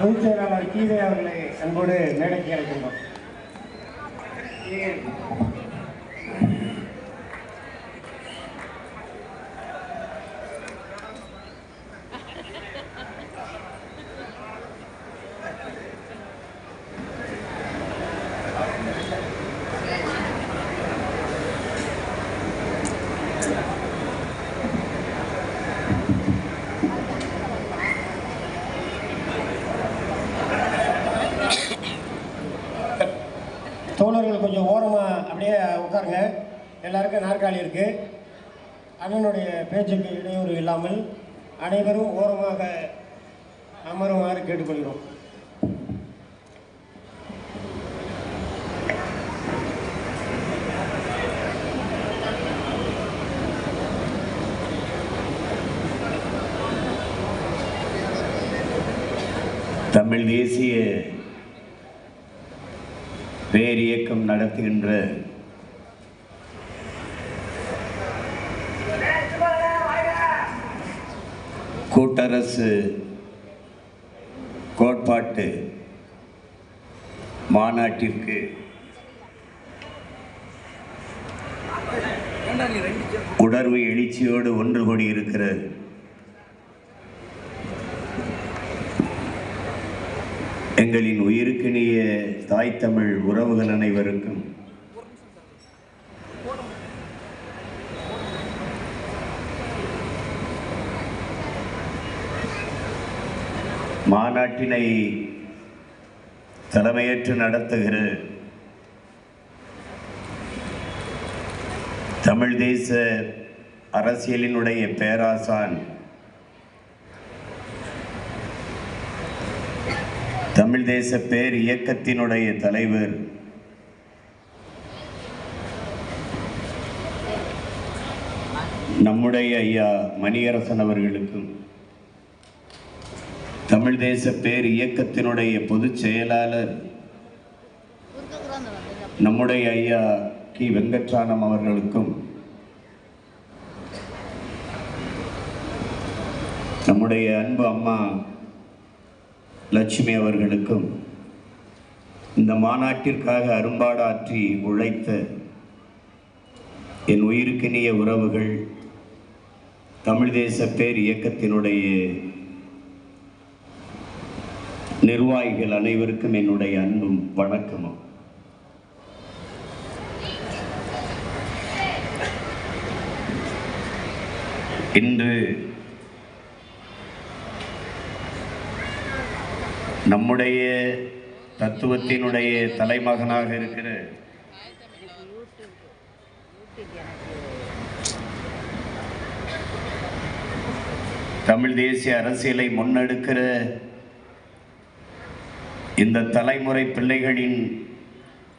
பொதுச் செயலாளர் கீதை அவர்களை அன்போடு மேடைக்கு அழைக்கின்றோம். தோழர்கள் கொஞ்சம் ஓரமாக அப்படியே உட்காருங்க. எல்லாருக்கும் நாற்காலி இருக்குது அண்ணனுடைய பேச்சுக்கு இடையூறு இல்லாமல் அனைவரும் ஓரமாக அமருமாறு கேட்டுக்கொள்கிறோம். தமிழ் தேசிய பேரியக்கம் நடத்துகின்ற கூட்டரசு கோட்பாட்டு மாநாட்டிற்கு உணர்வு எழுச்சியோடு ஒன்று கூடி எங்களின் உயிருக்கினிய தாய் தமிழ் உறவுகள் அனைவருக்கும். மாநாட்டினை தலைமையேற்று நடத்துகிற தமிழ் தேச அரசியலினுடைய பேராசான் தமிழ் தேச பேர் இயக்கத்தினுடைய தலைவர். நம்முடைய ஐயா மணியரசன் அவர்களுக்கும் தமிழ் தேச பேர் இயக்கத்தினுடைய பொதுச் செயலாளர் நம்முடைய ஐயா கி. வெங்கட்சானம் அவர்களுக்கும் நம்முடைய அன்பு அம்மா லட்சுமி அவர்களுக்கும் இந்த மாநாட்டிற்காக அரும்பாடாற்றி உழைத்த என் உயிருக்கினிய உறவுகள் தமிழ் தேச பேர் இயக்கத்தினுடைய நிர்வாகிகள் அனைவருக்கும் என்னுடைய அன்பும் வணக்கமும். இன்று நம்முடைய தத்துவத்தினுடைய தலைமகனாக இருக்கிற தமிழ் தேசிய அரசியலை முன்னெடுக்கிற இந்த தலைமுறை பிள்ளைகளின்